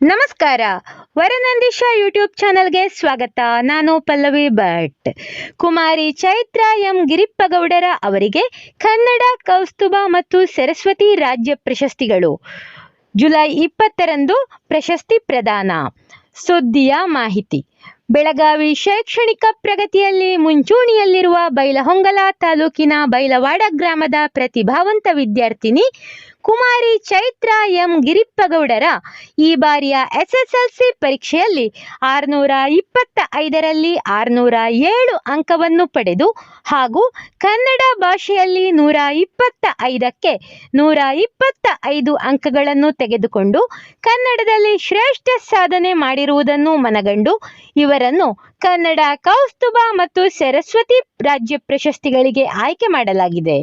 ನಮಸ್ಕಾರ. ವರನಂದೀಶ ಯೂಟ್ಯೂಬ್ ಚಾನಲ್ಗೆ ಸ್ವಾಗತ. ನಾನು ಪಲ್ಲವಿ ಭಟ್. ಕುಮಾರಿ ಚೈತ್ರ ಎಂ ಗಿರಿಪ್ಪಗೌಡರ ಅವರಿಗೆ ಕನ್ನಡ, ಕೌಸ್ತುಭ ಮತ್ತು ಸರಸ್ವತಿ ರಾಜ್ಯ ಪ್ರಶಸ್ತಿಗಳು. ಜುಲೈ ಇಪ್ಪತ್ತರಂದು ಪ್ರಶಸ್ತಿ ಪ್ರದಾನ. ಸುದ್ದಿಯ ಮಾಹಿತಿ. ಬೆಳಗಾವಿ ಶೈಕ್ಷಣಿಕ ಪ್ರಗತಿಯಲ್ಲಿ ಮುಂಚೂಣಿಯಲ್ಲಿರುವ ಬೈಲಹೊಂಗಲ ತಾಲೂಕಿನ ಬೈಲವಾಡ ಗ್ರಾಮದ ಪ್ರತಿಭಾವಂತ ವಿದ್ಯಾರ್ಥಿನಿ ಕುಮಾರಿ ಚೈತ್ರ ಎಂ ಗಿರಿಪ್ಪಗೌಡರ ಈ ಬಾರಿಯ ಎಸ್ಎಸ್ಎಲ್ಸಿ ಪರೀಕ್ಷೆಯಲ್ಲಿ ಆರುನೂರ ಇಪ್ಪತ್ತ ಐದರಲ್ಲಿ ಆರುನೂರ ಏಳು ಅಂಕವನ್ನು ಪಡೆದು ಹಾಗೂ ಕನ್ನಡ ಭಾಷೆಯಲ್ಲಿ ನೂರ ಇಪ್ಪತ್ತ ಐದಕ್ಕೆ ನೂರ ಇಪ್ಪತ್ತ ಐದು ಅಂಕಗಳನ್ನು ತೆಗೆದುಕೊಂಡು ಕನ್ನಡದಲ್ಲಿ ಶ್ರೇಷ್ಠ ಸಾಧನೆ ಮಾಡಿರುವುದನ್ನು ಮನಗಂಡು ಇವರನ್ನು ಕನ್ನಡ ಕೌಸ್ತುಭ ಮತ್ತು ಸರಸ್ವತಿ ರಾಜ್ಯ ಪ್ರಶಸ್ತಿಗಳಿಗೆ ಆಯ್ಕೆ ಮಾಡಲಾಗಿದೆ.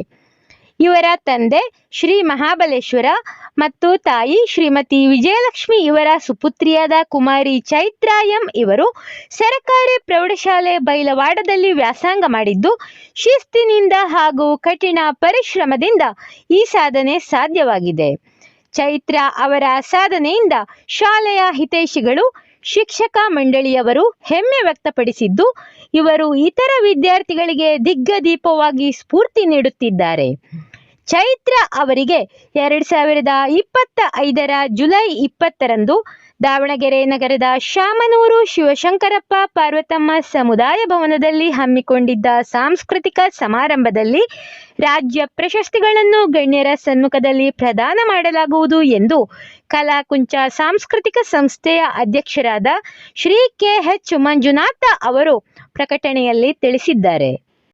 ಇವರ ತಂದೆ ಶ್ರೀ ಮಹಾಬಲೇಶ್ವರ ಮತ್ತು ತಾಯಿ ಶ್ರೀಮತಿ ವಿಜಯಲಕ್ಷ್ಮಿ ಇವರ ಸುಪುತ್ರಿಯಾದ ಕುಮಾರಿ ಚೈತ್ರ ಎಂ ಇವರು ಸರಕಾರಿ ಪ್ರೌಢಶಾಲೆ ಬೈಲವಾಡದಲ್ಲಿ ವ್ಯಾಸಂಗ ಮಾಡಿದ್ದು, ಶಿಸ್ತಿನಿಂದ ಹಾಗೂ ಕಠಿಣ ಪರಿಶ್ರಮದಿಂದ ಈ ಸಾಧನೆ ಸಾಧ್ಯವಾಗಿದೆ. ಚೈತ್ರ ಅವರ ಸಾಧನೆಯಿಂದ ಶಾಲೆಯ ಹಿತೈಷಿಗಳು, ಶಿಕ್ಷಕ ಮಂಡಳಿಯವರು ಹೆಮ್ಮೆ ವ್ಯಕ್ತಪಡಿಸಿದ್ದು, ಇವರು ಇತರ ವಿದ್ಯಾರ್ಥಿಗಳಿಗೆ ದಿಗ್ಗದೀಪವಾಗಿ ಸ್ಫೂರ್ತಿ ನೀಡುತ್ತಿದ್ದಾರೆ. ಚೈತ್ರ ಅವರಿಗೆ ಎರಡು ಸಾವಿರದ ಇಪ್ಪತ್ತ ಐದರ ಜುಲೈ ಇಪ್ಪತ್ತರಂದು ದಾವಣಗೆರೆ ನಗರದ ಶಾಮನೂರು ಶಿವಶಂಕರಪ್ಪ ಪಾರ್ವತಮ್ಮ ಸಮುದಾಯ ಭವನದಲ್ಲಿ ಹಮ್ಮಿಕೊಂಡಿದ್ದ ಸಾಂಸ್ಕೃತಿಕ ಸಮಾರಂಭದಲ್ಲಿ ರಾಜ್ಯ ಪ್ರಶಸ್ತಿಗಳನ್ನು ಗಣ್ಯರ ಸಮ್ಮುಖದಲ್ಲಿ ಪ್ರದಾನ ಮಾಡಲಾಗುವುದು ಎಂದು ಕಲಾಕುಂಚ ಸಾಂಸ್ಕೃತಿಕ ಸಂಸ್ಥೆಯ ಅಧ್ಯಕ್ಷರಾದ ಶ್ರೀ ಕೆ ಎಚ್ ಮಂಜುನಾಥ ಅವರು ಪ್ರಕಟಣೆಯಲ್ಲಿ ತಿಳಿಸಿದ್ದಾರೆ.